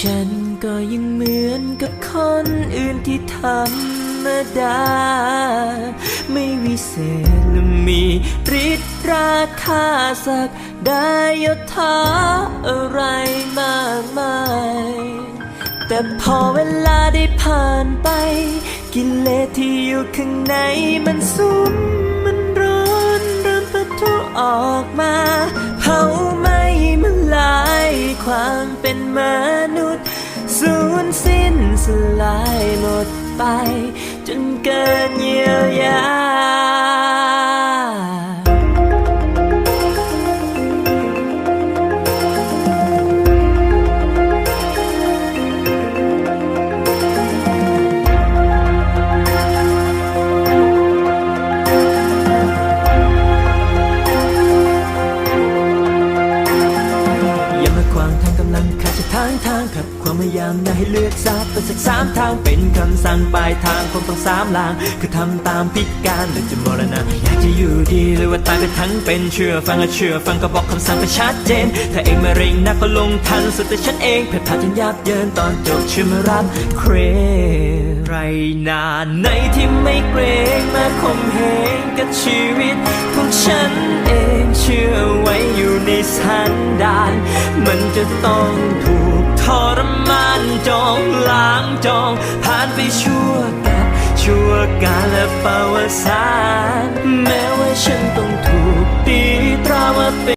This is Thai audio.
ฉันก็ยังเหมือนกับคนอื่นที่ธรรมดา ไม่วิเศษและมีฤทธิ์ราคาสักได้ยศถาอะไรมากมาย แต่พอเวลาได้ผ่านไป กิเลสที่อยู่ข้างในมันสุมมันร้อนเริ่มปะทุออกมาเผาไหม้มันลายความเป็นมนุษย์ สิ้นสลายหมดไป จนเกินเยียวยา ความพยายามนะให้เลือกสักเป็นสักสามทางเป็นคำสั่งปลายทางคงต้องสามลาง คือทำตามพิการหรือจะมรณะอยากจะอยู่ดีหรือว่าตายไปทั้งเป็นเชื่อฟังและเชื่อฟังก็บอกคำสั่งไปชัดเจน ถ้าเองมาเร่งนักก็ลงทันสุดแต่ฉันเองเพ่พลาจนยับเยินตอนจบชื่อมารับเครไรนานไหนที่ไม่เกรงมาข่มเหงกับชีวิตของฉันเองเชื่อไว้อยู่ในสันดาน มันจะต้องถูก ทรมานจองล้างจอง ผ่านไปชั่วกับชั่วกาลและประวัติศาสตร์แม้ว่าฉันต้องถูกตีตราว่า